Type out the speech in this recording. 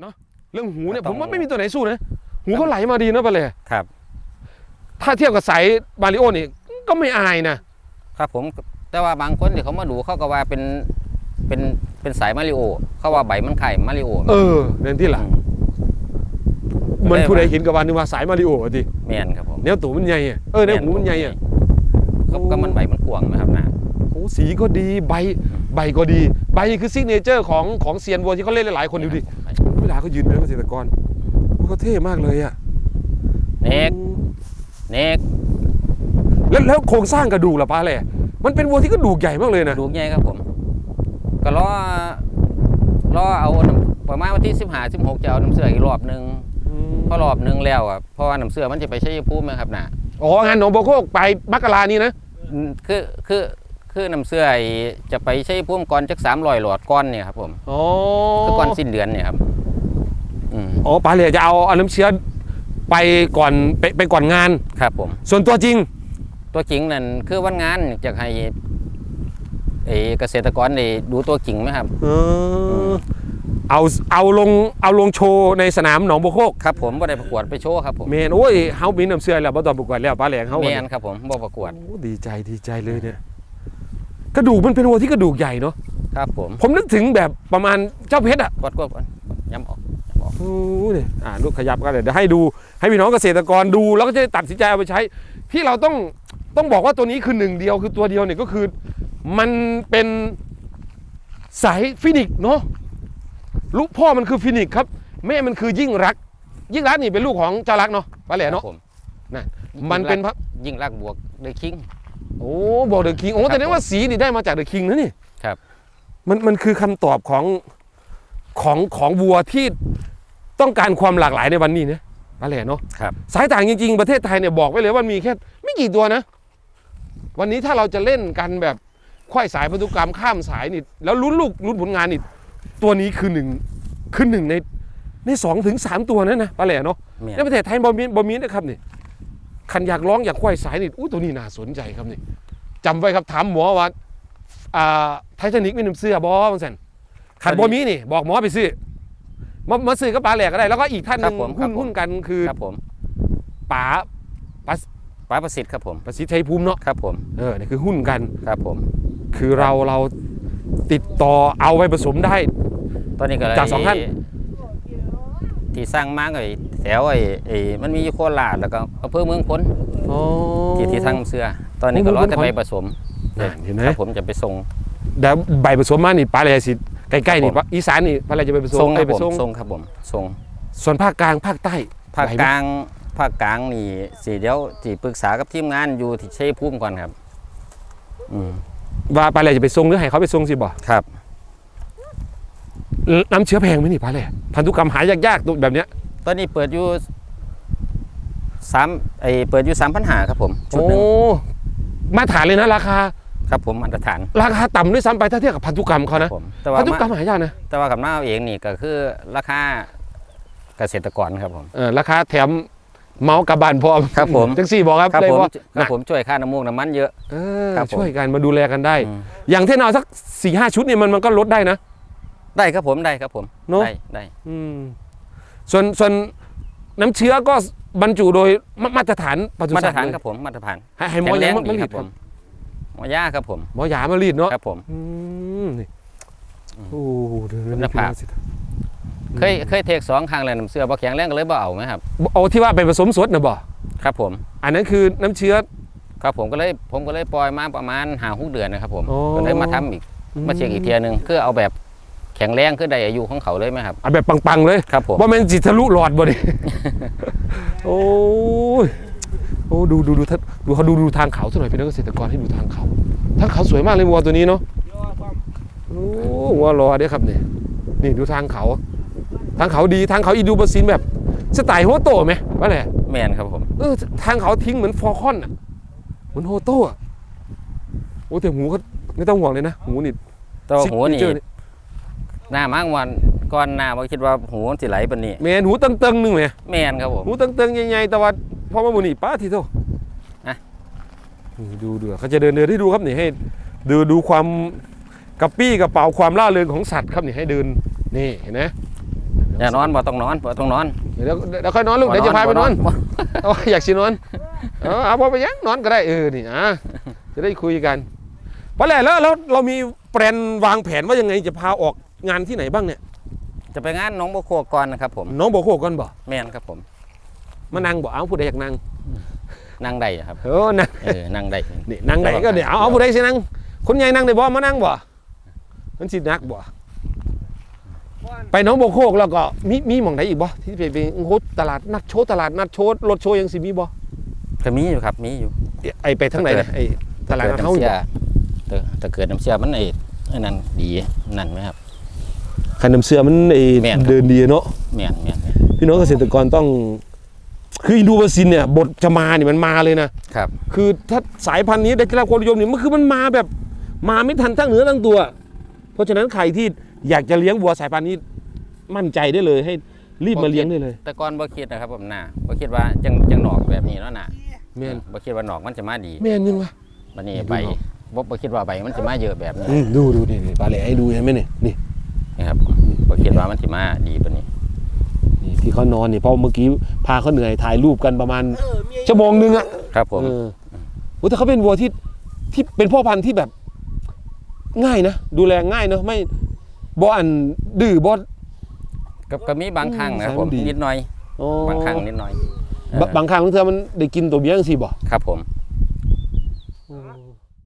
เนาะเรื่องหูเนี่ยต้ผองมว่าไม่มีตัวไหนสู้นะหูเขาไหลมาดีนะปะเลยครับ ถ้าเทียบกับสายมาริโอนี่ก็ไม่อายนะครับผมแต่ว่าบางคนที่เขามาดูเขาก็ว่าเป็นเป็นเป็นสายมาริโอ เขาว่าใบมันไข่มาริโอ เออนั่นที่หลังเหมือนผู้ใดเห็นกับวันนึงว่าสายมาริโออะดิแมนครับผมแนวตัวมันใหญ่อะเออแนวหูมันใหญ่อะก็ก็มันใบมันกวางนะครับนะโอ้สีก็ดีใบใบก็ดี ใบคือซิกเนเจอร์ของของเซียนวัวที่เขาเล่นหลายๆคนดูดิ เวลาเขายืนเป็นเกษตรกรโอ้เขาเท่มากเลยอะเนกเนกแล้วแล้วโครงสร้างกระดูกล่ะป้าแหละมันเป็นวัวที่กระดูกใหญ่มากเลยนะดูใหญ่ครับผมก็รอรอเอาน้ำประมาณวันที่สิบห้าสิบหกจะเอาน้ำเสืออีกรอบหนึ่งอืมพอรอบหนึ่งแล้วอะเพราะว่าน้ำเสือมันจะไปใช้ภูมินะครับนะอ๋องานหนองบัวโคกไปมักกะลานี่นะอืมคือคือคือน้ำเสือไอ้จะไปใช้ภูมิก่อนจักสามร้อยหลอดก้อนเนี่ยครับผม อ๋อ คือก่อนสิ้นเดือนเนี่ยครับ อืมอ๋อป้าเลยจะเอาเอาน้ำเชื้อไปก่อนไปไปก่อนงาน ครับผม ส่วนตัวจริง ตัวจริงนั่นคือวันงานจะให้ไอ้เกษตรกรได้ดูตัวจริงไหมครับเออเอาเอาลงเอาลงโชว์ในสนามหนองบัวโคกครับผมบ่ได้ประกวดไปโชว์ครับผมเมนโอ้ยเฮามีน้ำเชื่อแล้วบ่ต้องประกวดแล้วป้าแหลงเฮาแมนครับผมบ่ประกวดโอ้ดีใจดีใจเลยเนี่ยกระดูกมันเป็นวัวที่กระดูกใหญ่เนาะครับผมผมนึกถึงแบบประมาณเจ้าเพชรอะกดกด โอ้เนี่ยอ่าลูกขยับกันเลยเดี๋ยวให้ดูให้พี่น้องเกษตรกรดูแล้วก็จะได้ตัดสินใจเอาไปใช้ ที่เราต้องต้องบอกว่าตัวนี้คือหนึ่งเดียวคือตัวเดียวเนี่ยก็คือ มันเป็นสายฟินิกซ์เนาะลูกพ่อมันคือฟินิกซ์ครับแม่มันคือยิ่งรัก ยิ่งรักนี่เป็นลูกของเจ้ารักเนาะป้าแหล่ครัเนาะบผมน่ะมันเป็นพระยิ่งรักบวกเลยคิงโอ้บอกเดอะคิงโอ้ครับแต่นี่ว่าสีนี่ได้มาจากเดอะคิงนะนี่ครับ มันมันคือคำตอบของของของวัวที่ ต้องการความหลากหลายในวันนี้นะอะไรเนาะครับ สายต่างจริง ๆ ประเทศไทยเนี่ยบอกไว้เลยว่ามีแค่ไม่กี่ตัวนะ วันนี้ถ้าเราจะเล่นกันแบบควายสายพันธุกรรมข้ามสายนี่แล้วลุ้นลูกลุ้นผลงานนี่ตัวนี้คือหนึ่งคือหนึ่งในในสองถึงสามตัวนั่นนะป้าแหล่เนาะแม่น ในประเทศไทยบอมีบอมีนะครับนี่คันอยากร้องอยากควายสายนี่อู้ตัวนี้น่าสนใจครับนี่จำไว้ครับถามหมอว่าอ่าไททานิกมีน้ำเสื้อบอมันสันขันบอมีนี่ บอกหมอไปซื้อ มามาซื้อกับป๋าแหลกก็ได้ แล้วก็อีกท่านหครันึ่บงผมครัหุ้บนผม หุ้นกันคือครับผมป๋าป้าประสิทธิ์ครับผมประสิทธิ์ชัยภูมิเนาะครับผมเออนี่คือหุ้นกัน ครับผม คือเราเราติดต่อเอาไปผสมได้ ตอนนี้ก็เลยจากสองท่าน ที่สร้างมาไอ้แถวไอ้ไอ้มันมีอยู่โคราชแล้วก็อำเภอเมืองพ้นอ๋อที่ที่ทางเสื้อ ตอนนี้ก็รอแต่เมืองพ้นใบผสมนั่นเห็นไหมครับผมจะไปส่ง เดี๋ยวใบผสมมานี่ป๋าแหลสิ ใกล้ๆนี่ครับผม อีสานนี่ป๋าแหลจะไปผสมส่งคไปรับไปผมส่งส่งครับผมส่งส่วนภาคกลางภาคใต้ภาคไหวไหมกลางภาคกลางนี่สิเดี๋ยวสิปรึกษากับทีมงานอยู่ที่ชัยภูมิก่อนครับ อืมว่าปลาแหล่จะไปส่งหรือให้เขาไปส่งสิบ่ครับ น้ำเชื้อแพงไหมนี่ปลาแหล่พันธุกรรมหายากๆตัวแบบเนี้ยตอนนี้เปิดอยู่สามไอเปิดอยู่สามพันหาครับผมชุดโอ้หนึ่งมาตรฐานเลยนะราคา ครับผมมาตรฐานราคาต่ำด้วยซ้ำไปถ้าเทียบกับพันธุกรรมเขาครันะบผมแต่ว่าพันธุกรรมมาหายากนะแต่ว่ากับหน้าเอาเองนี่ก็คือราคาเกษตรกรครับผม เออราคาแถมเมาส์กับบานพร้อมครับผม จังสี่บอกครับครับเลยผมว่าครับผมช่วยค่าน้ำมูกน้ำมันเยอะ เออครับผม ช่วยกันมาดูแลกันได้ อืมอย่างที่เอาสักสี่ห้าชุดเนี่ยมันมันก็ลดได้นะ ได้ครับผมได้ครับผมเนอะ ได้ได้อืมส่วนส่วนน้ำเชื้อก็บรรจุโดยมามาตรฐานปศุมาตสัรตว์ฐานเลยครับผมมาตรฐานให้ให้หมอแข็งแรยังงมาดีรีครัดบคผรับม หมอยาครับผมหมอหยามารีดเนาะครับผมอืมนี่โอ้เดี๋ยวคุณภาพเคยเคยเทคสองครั้งแล้วน้ำเสื้อบ่แข็งแรงก็เลยบ่เอาไหมครับเอาที่ว่าไปผสมสดนะบ่ครับผม อันนั้นคือน้ำเชื้อครับผมก็เลยผมก็เลยปล่อยมาประมาณหาหกเดือนนะครับผมอ๋อก็เลยมาทำอีกมาเช็คอีกเทียหนึงคือเอาแบบแข็งแรงคือได้อายุของเขาเลยไหมครับเอาแบบปังๆเลยครับผมว่ามันจิทะลุหลอดบ่ดิโอ้ย โอ้ดูดูดูท่านดูเขาดูดูทางเขาสักหน่อยเป็นนักเกษตรกรให้ดูทางเขาทางเขาสวยมากเลยวัวตัวนี้เนาะโอ้วัวรอเด้อครับเนี่ยนี่ดูทางเขา ทางเขาดีทางเขาอีดูบาซินแบบสไตล์โฮโต้ไหมว่าไงแมนครับผมเออทางเขาทิ้งเหมือนฟอร์คอนอะเหมือนโฮโต้อะโอ้แต่หูเขาไม่ต้องห่วงเลยนะหูนี่แตัวาหูนี่ซิกเจอร์หน้ามั่งวันก่อนหน้าบ่คิดว่าหูมันสิไหลปานนี้แมนหูตึงๆหนึงไหมแมนครับผมหูตึงๆใหญ่ๆแต่ว่า พอมาบุนี่ป้าทีโตอะนี่ดูดูเขาจะเดินเดินให้ดูครับนี่ให้ดูดูความกระปี้กระเป๋าความล่าเริงของสัตว์ครับนี่ให้เดินนี่เห็นไหมอย่านอนบ่ต้องนอนบ่ต้องนอนเดี๋ยวเดี๋ยวค่อยนอนลูกเดี๋ยวจะพาไปนอนบ่เอาอยากสินอนเออเอาพอไปยังนอนก็ได้เออนี่อะจะได้คุยกันเพราะแหละแล้วแล้วเรามีแปลนวางแผนว่ายังไงจะพาออกงานที่ไหนบ้างเนี่ย จะไปงานหน้องบัวโคก่อนนะครับผมน้องบอกโคก่อนบ่แม่นครับผม มานั่งบ่เอาผู้ใดอยากนั่งนั่งได้ครับเออนั่งเออนั่งได้นี่นั่งไหนก็เดี๋ยวเอาเอาผู้ใดสินั่งคนใหญ่นั่งได้บ่มานั่งบ่มันสินักบ่ไปหน้องบัวโคกแล้วก็มีมีหม่องไหนอีกบ่ที่ไปไปโฮสตลาดนัดโชว์ตลาดนัดโชว์รถโชว์ยังสิมีบ่ก็มีอยู่ครับมีอยู่ไอไปทางไหนเนี่ยไอตลาดนัดเฮาเสีนี่ยบ่แต่แต่เกิดน้ำเสียมันไอ้ไอ้นั่นดีนั่นไหมครับคันน้ำเสื้อมันไอแม่นครับเดินดีเนาะแม่นแม่นแม่นพี่น้องเกษตรกรต้อง คืออินดูบาซินเนี่ยบทจะมาเนี่ยมันมาเลยนะครับ คือถ้าสายพันธุ์นี้ได้รับความนิยมเนี่ยมันคือมันมาแบบมาไม่ทันตั้งเนื้อตั้งตัว เพราะฉะนั้นใครที่อยากจะเลี้ยงวัวสายพันธุ์นี้มั่นใจได้เลยให้รีบมาเลี้ยงได้เลย แต่ก่อนบ่คิดนะครับผมน่ะบ่คิดว่าจังจังหนอกแบบนี้เนาะน่ะแม่นบ่คิดว่าหนอกมันจะมาดีแม่นยังวะวันนี้ดูใบหนอกบ่บ่คิดว่าใบมันจะมาเยอะแบบนี้อืมดูดูนี่นี่ปลาแหล่ให้ดูเห็นไหมเนี่ยนี่นะครับบ่คิดว่ามันสิมาดีปานนี้นี่ ที่เขานอนนี่เพราะเมื่อกี้พาเขาเหนื่อยถ่ายรูปกันประมาณชั่วโมงนึงอะครับผมเออโอ้แต่เขาเป็นวัวที่ที่เป็นพ่อพันธุ์ที่แบบง่ายนะดูแลง่ายเนอะไม่บออันดื้อบอก็ก็มีบางครั้งนะครับผมสายมันดี นิดหน่อย อ๋อบางครั้งนิดหน่อยบางครั้งเธอมันได้กินตัวเบี้ยงสิบ่ ครับผม